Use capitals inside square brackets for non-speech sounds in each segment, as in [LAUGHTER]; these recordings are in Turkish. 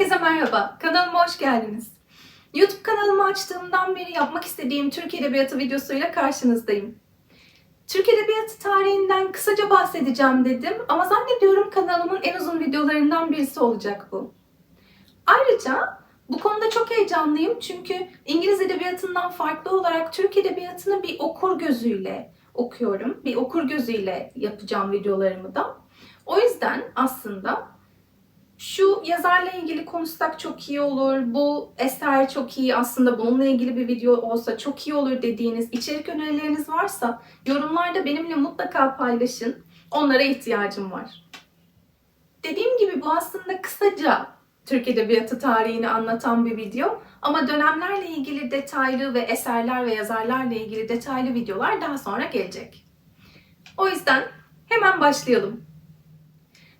Herkese merhaba, kanalıma hoş geldiniz. YouTube kanalımı açtığımdan beri yapmak istediğim Türk Edebiyatı videosuyla karşınızdayım. Türk Edebiyatı tarihinden kısaca bahsedeceğim dedim ama zannediyorum kanalımın en uzun videolarından birisi olacak bu. Ayrıca bu konuda çok heyecanlıyım çünkü İngiliz Edebiyatı'ndan farklı olarak Türk Edebiyatı'nı bir okur gözüyle okuyorum. Bir okur gözüyle yapacağım videolarımı da. O yüzden aslında şu yazarla ilgili konuşsak çok iyi olur, bu eser çok iyi aslında bununla ilgili bir video olsa çok iyi olur dediğiniz içerik önerileriniz varsa yorumlarda benimle mutlaka paylaşın. Onlara ihtiyacım var. Dediğim gibi bu aslında kısaca Türk Edebiyatı tarihini anlatan bir video ama dönemlerle ilgili detaylı ve eserler ve yazarlarla ilgili detaylı videolar daha sonra gelecek. O yüzden hemen başlayalım.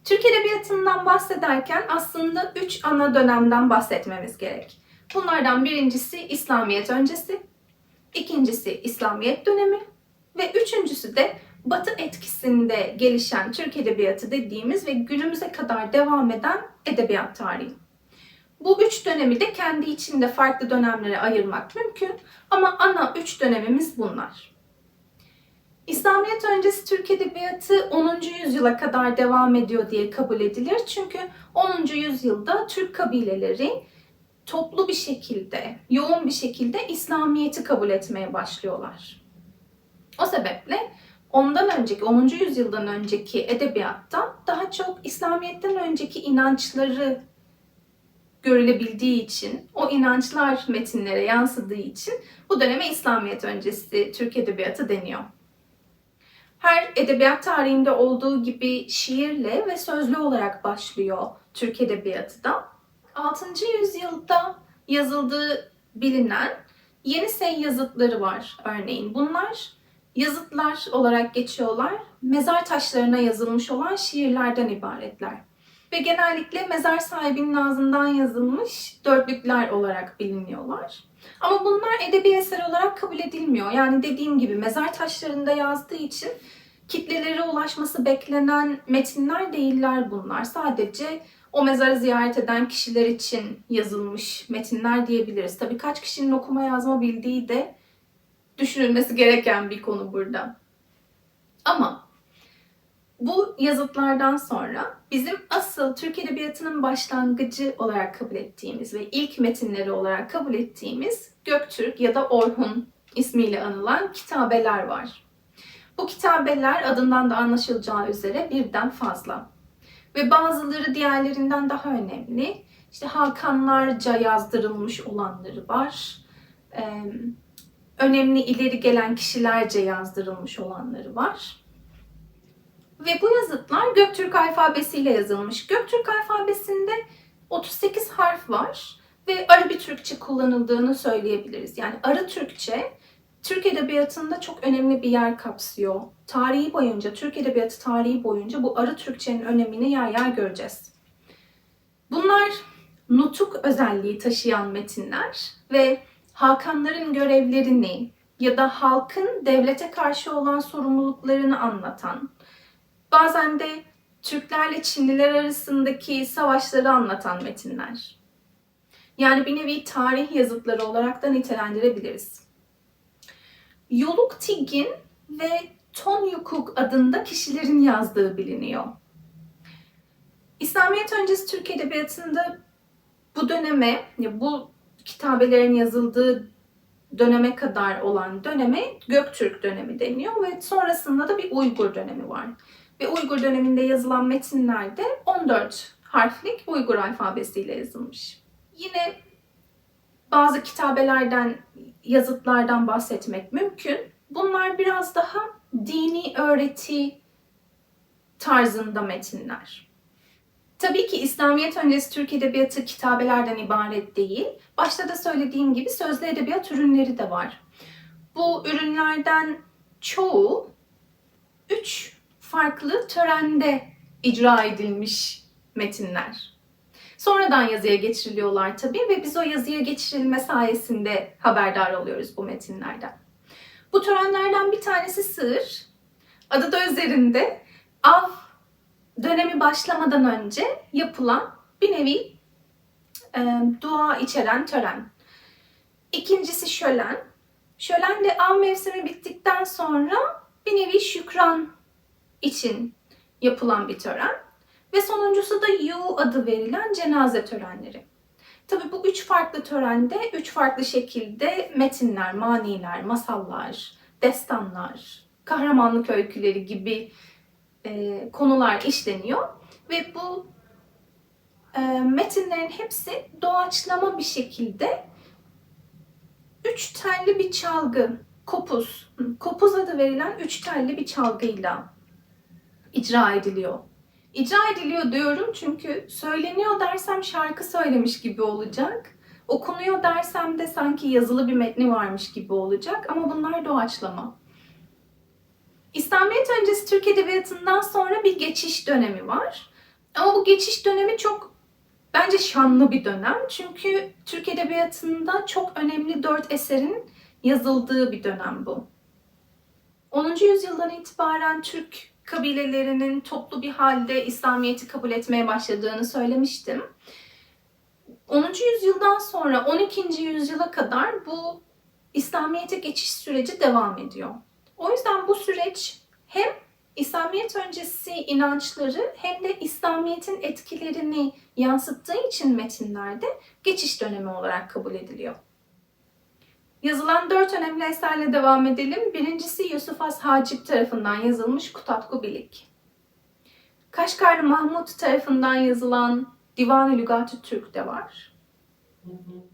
Türk Edebiyatı'ndan bahsederken aslında üç ana dönemden bahsetmemiz gerek. Bunlardan birincisi İslamiyet öncesi, ikincisi İslamiyet dönemi ve üçüncüsü de Batı etkisinde gelişen Türk Edebiyatı dediğimiz ve günümüze kadar devam eden edebiyat tarihi. Bu üç dönemi de kendi içinde farklı dönemlere ayırmak mümkün ama ana üç dönemimiz bunlar. İslamiyet öncesi Türk Edebiyatı 10. yüzyıla kadar devam ediyor diye kabul edilir. Çünkü 10. yüzyılda Türk kabileleri toplu bir şekilde, yoğun bir şekilde İslamiyet'i kabul etmeye başlıyorlar. O sebeple ondan önceki, 10. yüzyıldan önceki edebiyatta daha çok İslamiyet'ten önceki inançları görülebildiği için, o inançlar metinlere yansıdığı için bu döneme İslamiyet öncesi Türk Edebiyatı deniyor. Her edebiyat tarihinde olduğu gibi şiirle ve sözlü olarak başlıyor Türk Edebiyatı da. 6. yüzyılda yazıldığı bilinen Yenisey yazıtları var örneğin. Bunlar yazıtlar olarak geçiyorlar. Mezar taşlarına yazılmış olan şiirlerden ibaretler. Ve genellikle mezar sahibinin ağzından yazılmış dörtlükler olarak biliniyorlar. Ama bunlar edebi eser olarak kabul edilmiyor. Yani dediğim gibi mezar taşlarında yazdığı için kitlelere ulaşması beklenen metinler değiller bunlar. Sadece o mezarı ziyaret eden kişiler için yazılmış metinler diyebiliriz. Tabii kaç kişinin okuma yazma bildiği de düşünülmesi gereken bir konu burada. Ama bu yazıtlardan sonra bizim asıl Türk Edebiyatı'nın başlangıcı olarak kabul ettiğimiz ve ilk metinleri olarak kabul ettiğimiz Göktürk ya da Orhun ismiyle anılan kitabeler var. Bu kitabeler adından da anlaşılacağı üzere birden fazla. Ve bazıları diğerlerinden daha önemli. İşte Hakanlarca yazdırılmış olanları var. Ee, önemli ileri gelen kişilerce yazdırılmış olanları var. Ve bu yazıtlar Göktürk alfabesiyle yazılmış. Göktürk alfabesinde 38 harf var ve Arabi Türkçe kullanıldığını söyleyebiliriz. Yani Arı Türkçe Türk Edebiyatı'nda çok önemli bir yer kapsıyor. Tarihi boyunca, Türk Edebiyatı tarihi boyunca bu Arı Türkçenin önemini yer yer göreceğiz. Bunlar nutuk özelliği taşıyan metinler ve Hakanların görevlerini ya da halkın devlete karşı olan sorumluluklarını anlatan, bazen de Türklerle Çinliler arasındaki savaşları anlatan metinler. Yani bir nevi tarih yazıtları olarak da nitelendirebiliriz. Yoluk Tigin ve Ton Yukuk adında kişilerin yazdığı biliniyor. İslamiyet öncesi Türk Edebiyatı'nda bu döneme, bu kitabelerin yazıldığı döneme kadar olan döneme Göktürk dönemi deniyor ve sonrasında da bir Uygur dönemi var. Ve Uygur döneminde yazılan metinlerde 14 harflik Uygur alfabesiyle yazılmış. Yine bazı kitabelerden, yazıtlardan bahsetmek mümkün. Bunlar biraz daha dini öğreti tarzında metinler. Tabii ki İslamiyet öncesi Türk Edebiyatı kitabelerden ibaret değil. Başta da söylediğim gibi sözlü edebiyat ürünleri de var. Bu ürünlerden çoğu üç farklı törende icra edilmiş metinler. Sonradan yazıya geçiriliyorlar tabii ve biz o yazıya geçirilme sayesinde haberdar oluyoruz bu metinlerden. Bu törenlerden bir tanesi sığır. Adı da üzerinde av dönemi başlamadan önce yapılan bir nevi e, dua içeren tören. İkincisi şölen. Şölen de av mevsimi bittikten sonra bir nevi şükran için yapılan bir tören. Ve sonuncusu da yu adı verilen cenaze törenleri. Tabi bu üç farklı törende üç farklı şekilde metinler, maniler, masallar, destanlar, kahramanlık öyküleri gibi e, konular işleniyor. Ve bu e, metinlerin hepsi doğaçlama bir şekilde üç telli bir çalgı, kopuz, kopuz adı verilen üç telli bir çalgıyla icra ediliyor. İcra ediliyor diyorum çünkü söyleniyor dersem şarkı söylemiş gibi olacak. Okunuyor dersem de sanki yazılı bir metni varmış gibi olacak ama bunlar doğaçlama. İslamiyet öncesi Türk Edebiyatı'ndan sonra bir geçiş dönemi var. Ama bu geçiş dönemi çok bence şanlı bir dönem. Çünkü Türk Edebiyatı'nda çok önemli dört eserin yazıldığı bir dönem bu. 10. yüzyıldan itibaren Türk kabilelerinin toplu bir halde İslamiyet'i kabul etmeye başladığını söylemiştim. 10. yüzyıldan sonra 12. yüzyıla kadar bu İslamiyet'e geçiş süreci devam ediyor. O yüzden bu süreç hem İslamiyet öncesi inançları hem de İslamiyet'in etkilerini yansıttığı için metinlerde geçiş dönemi olarak kabul ediliyor. Yazılan dört önemli eserle devam edelim. Birincisi Yusuf Has Hacip tarafından yazılmış Kutatku Bilik. Kaşgarlı Mahmut tarafından yazılan Divan-ı Lügat-ı Türk'te var.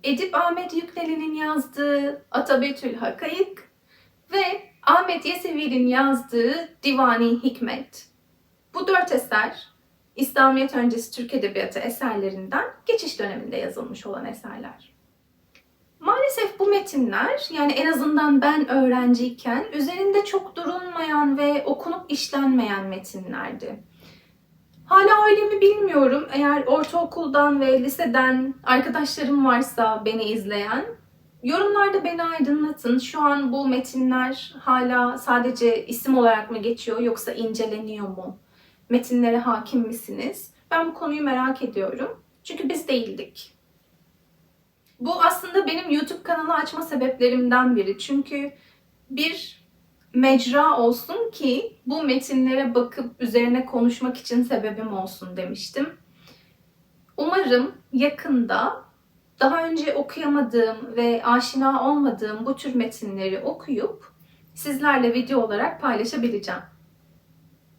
Edip Ahmet Yükleli'nin yazdığı Atabetül Hakayık ve Ahmet Yesevi'nin yazdığı Divani Hikmet. Bu dört eser İslamiyet öncesi Türk Edebiyatı eserlerinden geçiş döneminde yazılmış olan eserler. Maalesef bu metinler yani en azından ben öğrenciyken üzerinde çok durulmayan ve okunup işlenmeyen metinlerdi. Hala öyle mi bilmiyorum. Eğer ortaokuldan ve liseden arkadaşlarım varsa beni izleyen yorumlarda beni aydınlatın. Şu an bu metinler hala sadece isim olarak mı geçiyor yoksa inceleniyor mu? Metinlere hakim misiniz? Ben bu konuyu merak ediyorum. Çünkü biz değildik. Bu aslında benim YouTube kanalı açma sebeplerimden biri. Çünkü bir mecra olsun ki bu metinlere bakıp üzerine konuşmak için sebebim olsun demiştim. Umarım yakında daha önce okuyamadığım ve aşina olmadığım bu tür metinleri okuyup sizlerle video olarak paylaşabileceğim.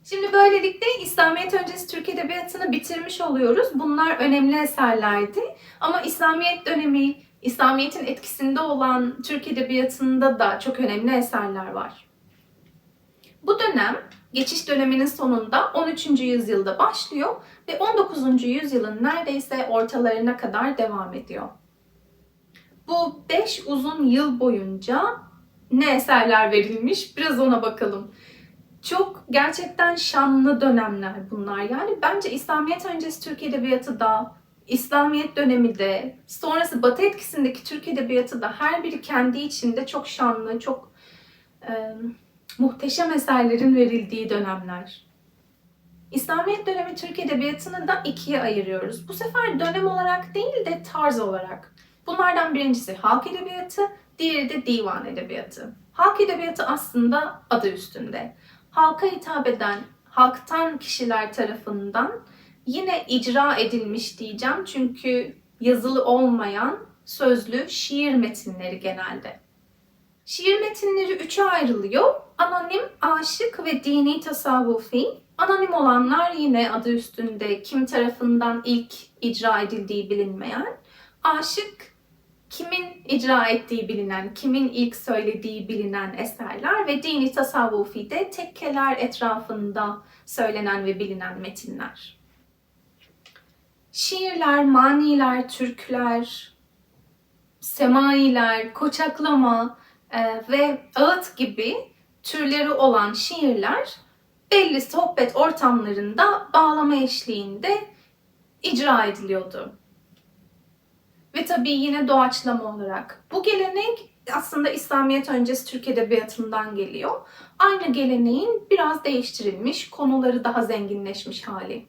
Şimdi böylelikle İslamiyet öncesi Türk Edebiyatı'nı bitirmiş oluyoruz. Bunlar önemli eserlerdi. Ama İslamiyet dönemi, İslamiyet'in etkisinde olan Türk Edebiyatı'nda da çok önemli eserler var. Bu dönem geçiş döneminin sonunda 13. yüzyılda başlıyor ve 19. yüzyılın neredeyse ortalarına kadar devam ediyor. Bu 5 uzun yıl boyunca ne eserler verilmiş biraz ona bakalım. Çok gerçekten şanlı dönemler bunlar. Yani bence İslamiyet öncesi Türk Edebiyatı da, İslamiyet dönemi de, sonrası Batı etkisindeki Türk Edebiyatı da her biri kendi içinde çok şanlı, çok e, muhteşem eserlerin verildiği dönemler. İslamiyet dönemi Türk Edebiyatı'nı da ikiye ayırıyoruz. Bu sefer dönem olarak değil de tarz olarak. Bunlardan birincisi halk edebiyatı, diğeri de divan edebiyatı. Halk edebiyatı aslında adı üstünde halka hitap eden, halktan kişiler tarafından yine icra edilmiş diyeceğim. Çünkü yazılı olmayan sözlü şiir metinleri genelde. Şiir metinleri üçe ayrılıyor. Anonim, aşık ve dini tasavvufi. Anonim olanlar yine adı üstünde kim tarafından ilk icra edildiği bilinmeyen. Aşık kimin icra ettiği bilinen, kimin ilk söylediği bilinen eserler ve dini tasavvufi de tekkeler etrafında söylenen ve bilinen metinler. Şiirler, maniler, türküler, semailer, koçaklama e, ve ağıt gibi türleri olan şiirler belli sohbet ortamlarında bağlama eşliğinde icra ediliyordu. Ve tabii yine doğaçlama olarak. Bu gelenek aslında İslamiyet öncesi Türk Edebiyatı'ndan geliyor. Aynı geleneğin biraz değiştirilmiş, konuları daha zenginleşmiş hali.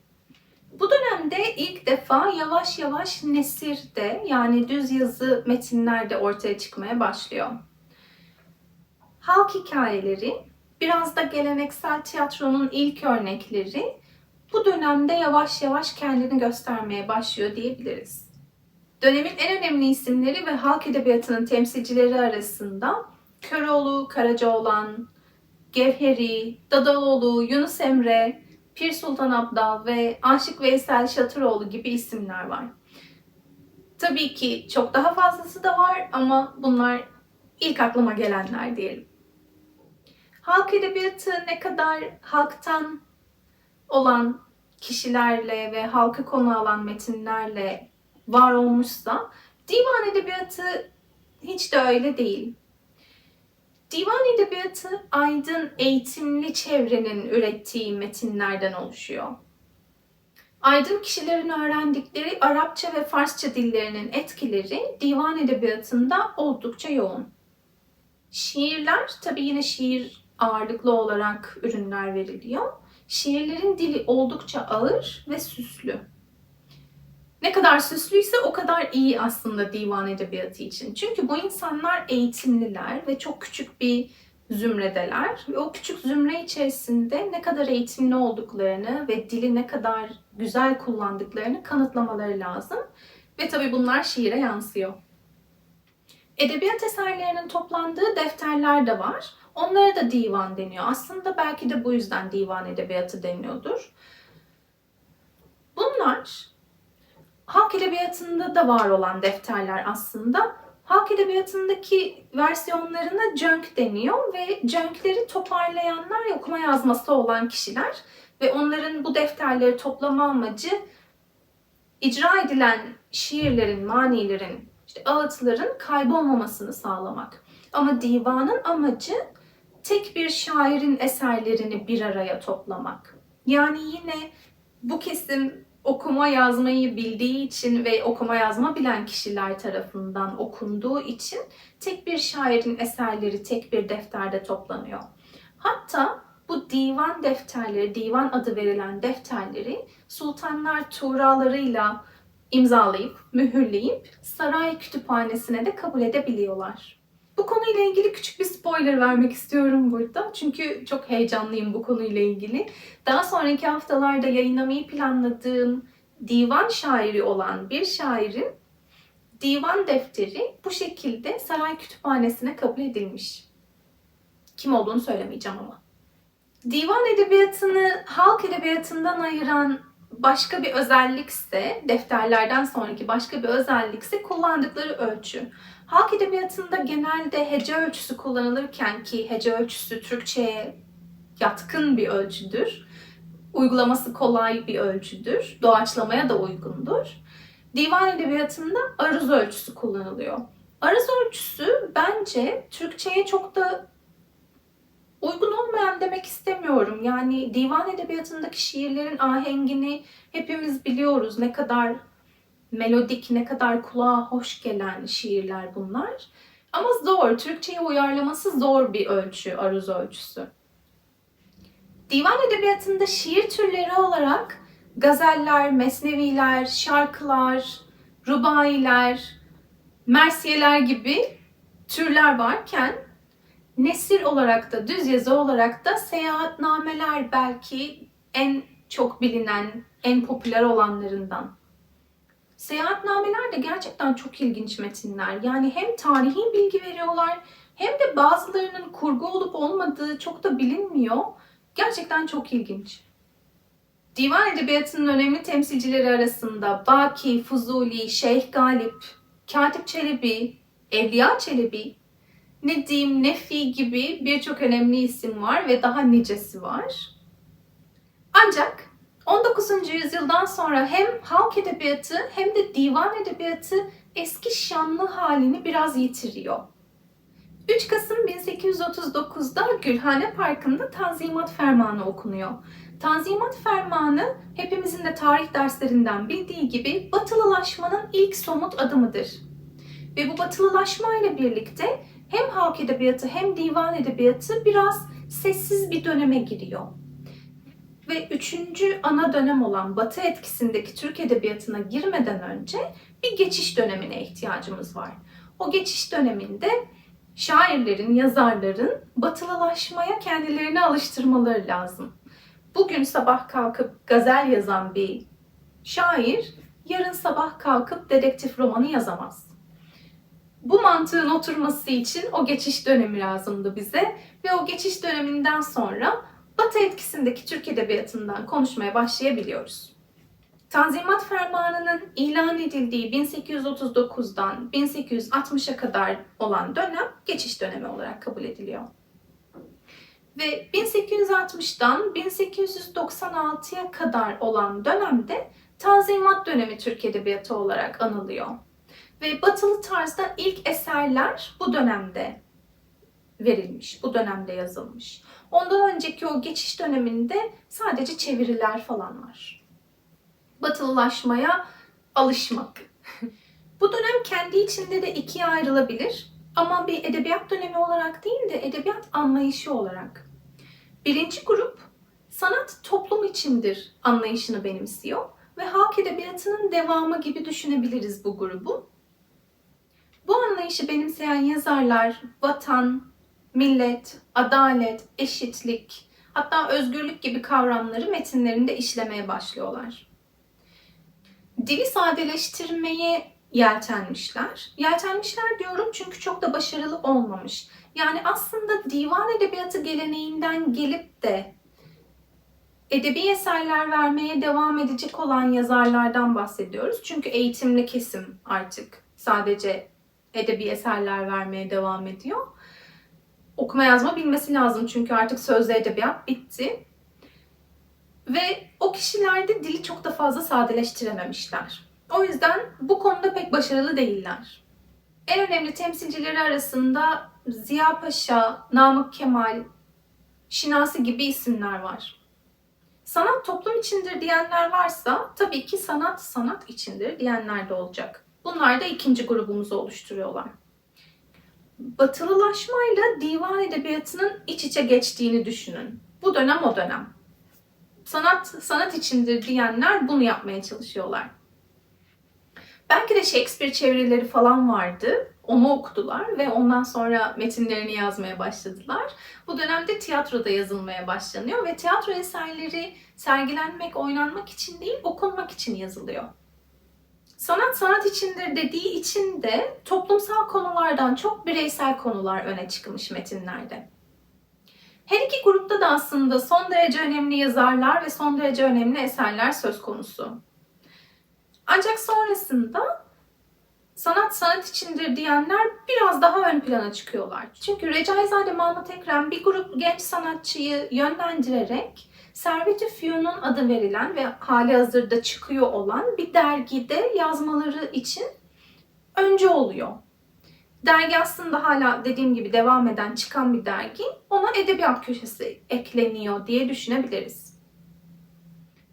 Bu dönem dönemde ilk defa yavaş yavaş nesirde yani düz yazı metinlerde ortaya çıkmaya başlıyor. Halk hikayeleri, biraz da geleneksel tiyatronun ilk örnekleri bu dönemde yavaş yavaş kendini göstermeye başlıyor diyebiliriz. Dönemin en önemli isimleri ve halk edebiyatının temsilcileri arasında Köroğlu, Karacaoğlan, Gevheri, Dadaloğlu, Yunus Emre, Pir Sultan Abdal ve Aşık Veysel Şatıroğlu gibi isimler var. Tabii ki çok daha fazlası da var ama bunlar ilk aklıma gelenler diyelim. Halk edebiyatı ne kadar halktan olan kişilerle ve halka konu alan metinlerle var olmuşsa divan edebiyatı hiç de öyle değil. Divan edebiyatı aydın eğitimli çevrenin ürettiği metinlerden oluşuyor. Aydın kişilerin öğrendikleri Arapça ve Farsça dillerinin etkileri divan edebiyatında oldukça yoğun. Şiirler, tabii yine şiir ağırlıklı olarak ürünler veriliyor. Şiirlerin dili oldukça ağır ve süslü. Ne kadar süslüyse o kadar iyi aslında divan edebiyatı için. Çünkü bu insanlar eğitimliler ve çok küçük bir zümredeler. Ve o küçük zümre içerisinde ne kadar eğitimli olduklarını ve dili ne kadar güzel kullandıklarını kanıtlamaları lazım. Ve tabii bunlar şiire yansıyor. Edebiyat eserlerinin toplandığı defterler de var. Onlara da divan deniyor. Aslında belki de bu yüzden divan edebiyatı deniyordur. Bunlar halk edebiyatında da var olan defterler aslında. Halk edebiyatındaki versiyonlarına cönk deniyor ve cönkleri toparlayanlar okuma yazması olan kişiler ve onların bu defterleri toplama amacı icra edilen şiirlerin, manilerin, işte ağıtların kaybolmamasını sağlamak. Ama divanın amacı tek bir şairin eserlerini bir araya toplamak. Yani yine bu kesim okuma yazmayı bildiği için ve okuma yazma bilen kişiler tarafından okunduğu için tek bir şairin eserleri tek bir defterde toplanıyor. Hatta bu divan defterleri, divan adı verilen defterleri sultanlar tuğralarıyla imzalayıp, mühürleyip saray kütüphanesine de kabul edebiliyorlar. Bu konuyla ilgili küçük bir spoiler vermek istiyorum burada. Çünkü çok heyecanlıyım bu konuyla ilgili. Daha sonraki haftalarda yayınlamayı planladığım divan şairi olan bir şairin divan defteri bu şekilde saray kütüphanesine kabul edilmiş. Kim olduğunu söylemeyeceğim ama. Divan edebiyatını halk edebiyatından ayıran başka bir özellikse, defterlerden sonraki başka bir özellikse kullandıkları ölçü. Halk edebiyatında genelde hece ölçüsü kullanılırken ki hece ölçüsü Türkçe'ye yatkın bir ölçüdür. Uygulaması kolay bir ölçüdür. Doğaçlamaya da uygundur. Divan edebiyatında aruz ölçüsü kullanılıyor. Aruz ölçüsü bence Türkçe'ye çok da uygun olmayan demek istemiyorum. Yani divan edebiyatındaki şiirlerin ahengini hepimiz biliyoruz. Ne kadar melodik, ne kadar kulağa hoş gelen şiirler bunlar. Ama zor, Türkçe'ye uyarlaması zor bir ölçü, aruz ölçüsü. Divan edebiyatında şiir türleri olarak gazeller, mesneviler, şarkılar, rubailer, mersiyeler gibi türler varken nesir olarak da düz yazı olarak da seyahatnameler belki en çok bilinen, en popüler olanlarından. Seyahatnameler de gerçekten çok ilginç metinler. Yani hem tarihi bilgi veriyorlar hem de bazılarının kurgu olup olmadığı çok da bilinmiyor. Gerçekten çok ilginç. Divan edebiyatının önemli temsilcileri arasında Baki, Fuzuli, Şeyh Galip, Katip Çelebi, Evliya Çelebi, Nedim, Nefi gibi birçok önemli isim var ve daha nicesi var. Ancak 19. yüzyıldan sonra hem halk edebiyatı hem de divan edebiyatı eski şanlı halini biraz yitiriyor. 3 Kasım 1839'da Gülhane Parkı'nda Tanzimat Fermanı okunuyor. Tanzimat Fermanı hepimizin de tarih derslerinden bildiği gibi batılılaşmanın ilk somut adımıdır. Ve bu batılılaşma ile birlikte hem halk edebiyatı hem divan edebiyatı biraz sessiz bir döneme giriyor. Ve üçüncü ana dönem olan Batı etkisindeki Türk Edebiyatı'na girmeden önce bir geçiş dönemine ihtiyacımız var. O geçiş döneminde şairlerin, yazarların batılılaşmaya kendilerini alıştırmaları lazım. Bugün sabah kalkıp gazel yazan bir şair yarın sabah kalkıp dedektif romanı yazamaz. Bu mantığın oturması için o geçiş dönemi lazımdı bize ve o geçiş döneminden sonra Batı etkisindeki Türk Edebiyatı'ndan konuşmaya başlayabiliyoruz. Tanzimat Fermanı'nın ilan edildiği 1839'dan 1860'a kadar olan dönem geçiş dönemi olarak kabul ediliyor. Ve 1860'dan 1896'ya kadar olan dönemde Tanzimat dönemi Türk Edebiyatı olarak anılıyor. Ve batılı tarzda ilk eserler bu dönemde verilmiş, bu dönemde yazılmış. Ondan önceki o geçiş döneminde sadece çeviriler falan var. Batılılaşmaya alışmak. bu dönem kendi içinde de ikiye ayrılabilir ama bir edebiyat dönemi olarak değil de edebiyat anlayışı olarak. Birinci grup sanat toplum içindir anlayışını benimsiyor ve halk edebiyatının devamı gibi düşünebiliriz bu grubu. Bu anlayışı benimseyen yazarlar vatan, millet, adalet, eşitlik, hatta özgürlük gibi kavramları metinlerinde işlemeye başlıyorlar. Dili sadeleştirmeye yeltenmişler. Yeltenmişler diyorum çünkü çok da başarılı olmamış. Yani aslında divan edebiyatı geleneğinden gelip de edebi eserler vermeye devam edecek olan yazarlardan bahsediyoruz. Çünkü eğitimli kesim artık sadece edebi eserler vermeye devam ediyor. Okuma yazma bilmesi lazım çünkü artık sözlü edebiyat bitti. Ve o kişilerde dili çok da fazla sadeleştirememişler. O yüzden bu konuda pek başarılı değiller. En önemli temsilcileri arasında Ziya Paşa, Namık Kemal, Şinasi gibi isimler var. Sanat toplum içindir diyenler varsa tabii ki sanat sanat içindir diyenler de olacak. Bunlar da ikinci grubumuzu oluşturuyorlar. Batılılaşmayla divan edebiyatının iç içe geçtiğini düşünün. Bu dönem o dönem. Sanat sanat içindir diyenler bunu yapmaya çalışıyorlar. Belki de Shakespeare çevirileri falan vardı. Onu okudular ve ondan sonra metinlerini yazmaya başladılar. Bu dönemde tiyatroda yazılmaya başlanıyor ve tiyatro eserleri sergilenmek, oynanmak için değil, okunmak için yazılıyor. Sanat sanat içindir dediği için de toplumsal konulardan çok bireysel konular öne çıkmış metinlerde. Her iki grupta da aslında son derece önemli yazarlar ve son derece önemli eserler söz konusu. Ancak sonrasında sanat sanat içindir diyenler biraz daha ön plana çıkıyorlar. Çünkü Recaizade Mahmut Ekrem bir grup genç sanatçıyı yönlendirerek Servet-i Fünun adı verilen ve hali hazırda çıkıyor olan bir dergide yazmaları için önce oluyor. Dergi aslında hala dediğim gibi devam eden çıkan bir dergi. Ona edebiyat köşesi ekleniyor diye düşünebiliriz.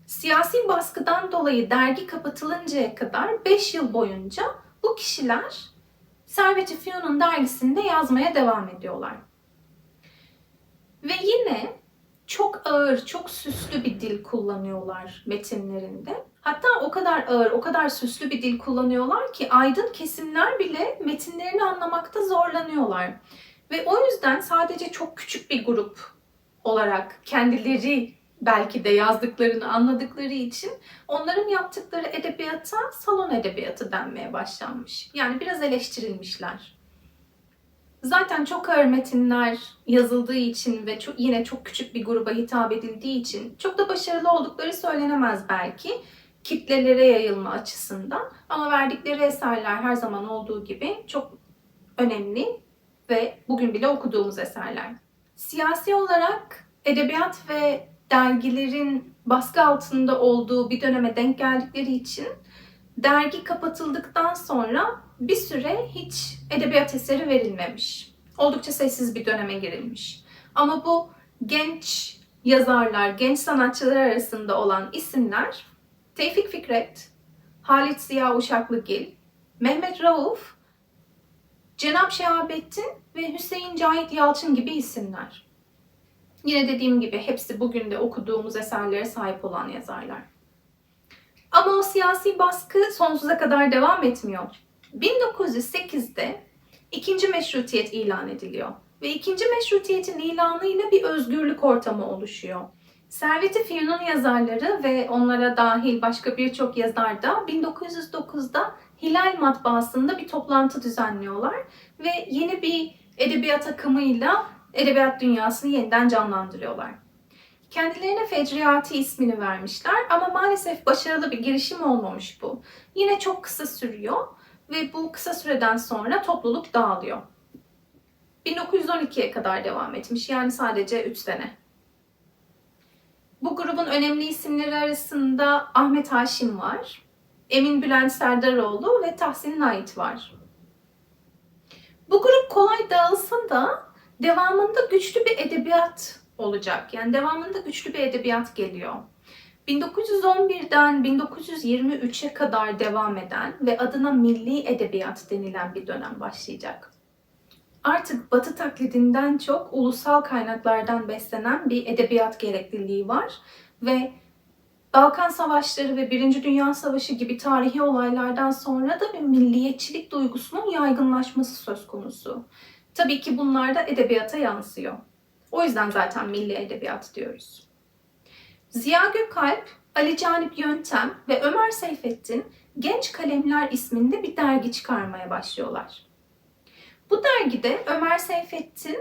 Siyasi baskıdan dolayı dergi kapatılıncaya kadar 5 yıl boyunca bu kişiler Servet-i Fünun dergisinde yazmaya devam ediyorlar. Ve yine çok ağır, çok süslü bir dil kullanıyorlar metinlerinde. Hatta o kadar ağır, o kadar süslü bir dil kullanıyorlar ki aydın kesimler bile metinlerini anlamakta zorlanıyorlar. Ve o yüzden sadece çok küçük bir grup olarak kendileri belki de yazdıklarını anladıkları için onların yaptıkları edebiyata salon edebiyatı denmeye başlanmış. Yani biraz eleştirilmişler. Zaten çok ağır metinler yazıldığı için ve çok, yine çok küçük bir gruba hitap edildiği için çok da başarılı oldukları söylenemez belki kitlelere yayılma açısından. Ama verdikleri eserler her zaman olduğu gibi çok önemli ve bugün bile okuduğumuz eserler. Siyasi olarak edebiyat ve dergilerin baskı altında olduğu bir döneme denk geldikleri için dergi kapatıldıktan sonra bir süre hiç edebiyat eseri verilmemiş. Oldukça sessiz bir döneme girilmiş. Ama bu genç yazarlar, genç sanatçılar arasında olan isimler Tevfik Fikret, Halit Ziya Uşaklıgil, Mehmet Rauf, Cenap Şehabettin ve Hüseyin Cahit Yalçın gibi isimler. Yine dediğim gibi hepsi bugün de okuduğumuz eserlere sahip olan yazarlar. Ama o siyasi baskı sonsuza kadar devam etmiyor. 1908'de ikinci meşrutiyet ilan ediliyor. Ve ikinci meşrutiyetin ilanıyla bir özgürlük ortamı oluşuyor. Servet-i Fünun yazarları ve onlara dahil başka birçok yazar da 1909'da Hilal Matbaası'nda bir toplantı düzenliyorlar ve yeni bir edebiyat akımıyla edebiyat dünyasını yeniden canlandırıyorlar. Kendilerine Fecriati ismini vermişler ama maalesef başarılı bir girişim olmamış bu. Yine çok kısa sürüyor ve bu kısa süreden sonra topluluk dağılıyor. 1912'ye kadar devam etmiş yani sadece 3 sene. Bu grubun önemli isimleri arasında Ahmet Haşim var, Emin Bülent Serdaroğlu ve Tahsin Nait var. Bu grup kolay dağılsa da devamında güçlü bir edebiyat olacak. Yani devamında güçlü bir edebiyat geliyor. 1911'den 1923'e kadar devam eden ve adına milli edebiyat denilen bir dönem başlayacak. Artık Batı taklidinden çok ulusal kaynaklardan beslenen bir edebiyat gerekliliği var ve Balkan Savaşları ve Birinci Dünya Savaşı gibi tarihi olaylardan sonra da bir milliyetçilik duygusunun yaygınlaşması söz konusu. Tabii ki bunlar da edebiyata yansıyor. O yüzden zaten milli edebiyat diyoruz. Ziya Gökalp, Ali Canip Yöntem ve Ömer Seyfettin Genç Kalemler isminde bir dergi çıkarmaya başlıyorlar. Bu dergide Ömer Seyfettin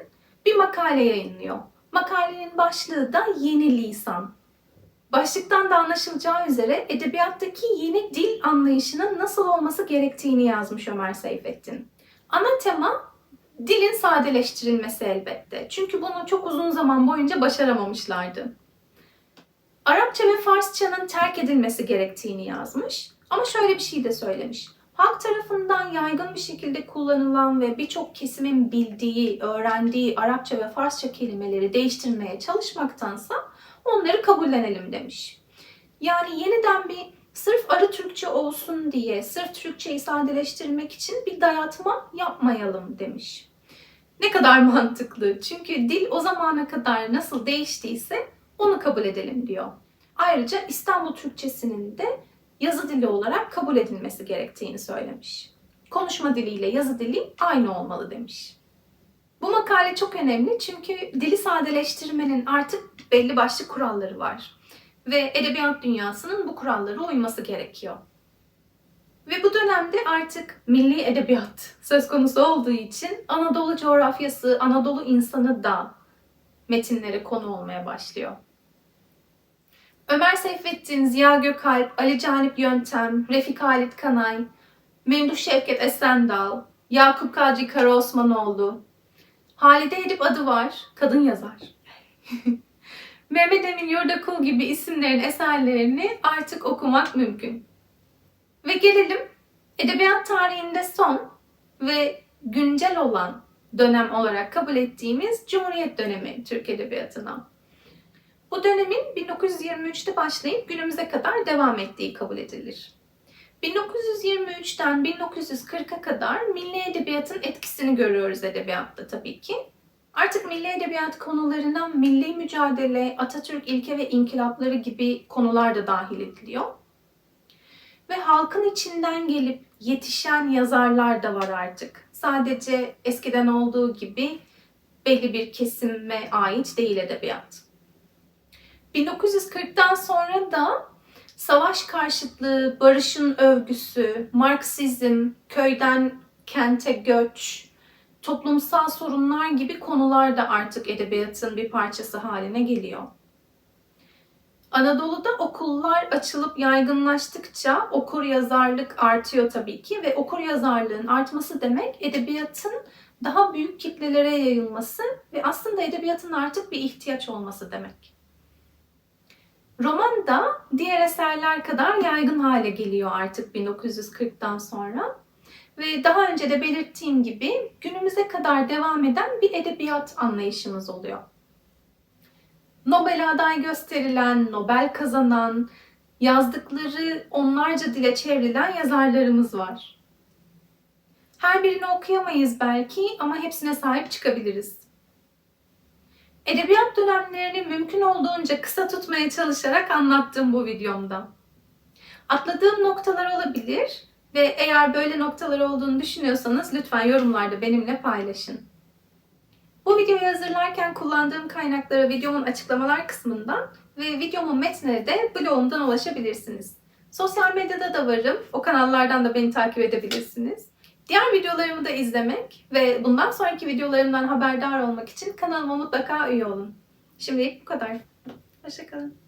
bir makale yayınlıyor. Makalenin başlığı da Yeni Lisan. Başlıktan da anlaşılacağı üzere edebiyattaki yeni dil anlayışının nasıl olması gerektiğini yazmış Ömer Seyfettin. Ana tema dilin sadeleştirilmesi elbette. Çünkü bunu çok uzun zaman boyunca başaramamışlardı. Arapça ve Farsçanın terk edilmesi gerektiğini yazmış. Ama şöyle bir şey de söylemiş. Halk tarafından yaygın bir şekilde kullanılan ve birçok kesimin bildiği, öğrendiği Arapça ve Farsça kelimeleri değiştirmeye çalışmaktansa onları kabullenelim demiş. Yani yeniden bir sırf arı Türkçe olsun diye, sırf Türkçeyi sadeleştirmek için bir dayatma yapmayalım demiş. Ne kadar [LAUGHS] mantıklı. Çünkü dil o zamana kadar nasıl değiştiyse onu kabul edelim diyor. Ayrıca İstanbul Türkçesinin de yazı dili olarak kabul edilmesi gerektiğini söylemiş. Konuşma diliyle yazı dili aynı olmalı demiş. Bu makale çok önemli çünkü dili sadeleştirmenin artık belli başlı kuralları var. Ve edebiyat dünyasının bu kurallara uyması gerekiyor. Ve bu dönemde artık milli edebiyat söz konusu olduğu için Anadolu coğrafyası, Anadolu insanı da metinlere konu olmaya başlıyor. Ömer Seyfettin, Ziya Gökalp, Ali Canip Yöntem, Refik Halit Kanay, Memduh Şevket Esendal, Yakup Kadri Karaosmanoğlu, Halide Edip adı var, kadın yazar. [LAUGHS] Mehmet Emin Yurdakul gibi isimlerin eserlerini artık okumak mümkün. Ve gelelim edebiyat tarihinde son ve güncel olan dönem olarak kabul ettiğimiz Cumhuriyet dönemi Türk Edebiyatı'na. Bu dönemin 1923'te başlayıp günümüze kadar devam ettiği kabul edilir. 1923'ten 1940'a kadar milli edebiyatın etkisini görüyoruz edebiyatta tabii ki. Artık milli edebiyat konularına milli mücadele, Atatürk ilke ve inkılapları gibi konular da dahil ediliyor. Ve halkın içinden gelip yetişen yazarlar da var artık. Sadece eskiden olduğu gibi belli bir kesime ait değil edebiyat. 1940'tan sonra da savaş karşıtlığı, barışın övgüsü, Marksizm, köyden kente göç, toplumsal sorunlar gibi konular da artık edebiyatın bir parçası haline geliyor. Anadolu'da okullar açılıp yaygınlaştıkça okur yazarlık artıyor tabii ki ve okur yazarlığın artması demek edebiyatın daha büyük kitlelere yayılması ve aslında edebiyatın artık bir ihtiyaç olması demek. Roman da diğer eserler kadar yaygın hale geliyor artık 1940'tan sonra. Ve daha önce de belirttiğim gibi günümüze kadar devam eden bir edebiyat anlayışımız oluyor. Nobel aday gösterilen, Nobel kazanan, yazdıkları onlarca dile çevrilen yazarlarımız var. Her birini okuyamayız belki ama hepsine sahip çıkabiliriz. Edebiyat dönemlerini mümkün olduğunca kısa tutmaya çalışarak anlattım bu videomda. Atladığım noktalar olabilir ve eğer böyle noktalar olduğunu düşünüyorsanız lütfen yorumlarda benimle paylaşın. Bu videoyu hazırlarken kullandığım kaynaklara videomun açıklamalar kısmından ve videomun metnine de blogumdan ulaşabilirsiniz. Sosyal medyada da varım. O kanallardan da beni takip edebilirsiniz. Diğer videolarımı da izlemek ve bundan sonraki videolarımdan haberdar olmak için kanalıma mutlaka üye olun. Şimdilik bu kadar. Hoşçakalın.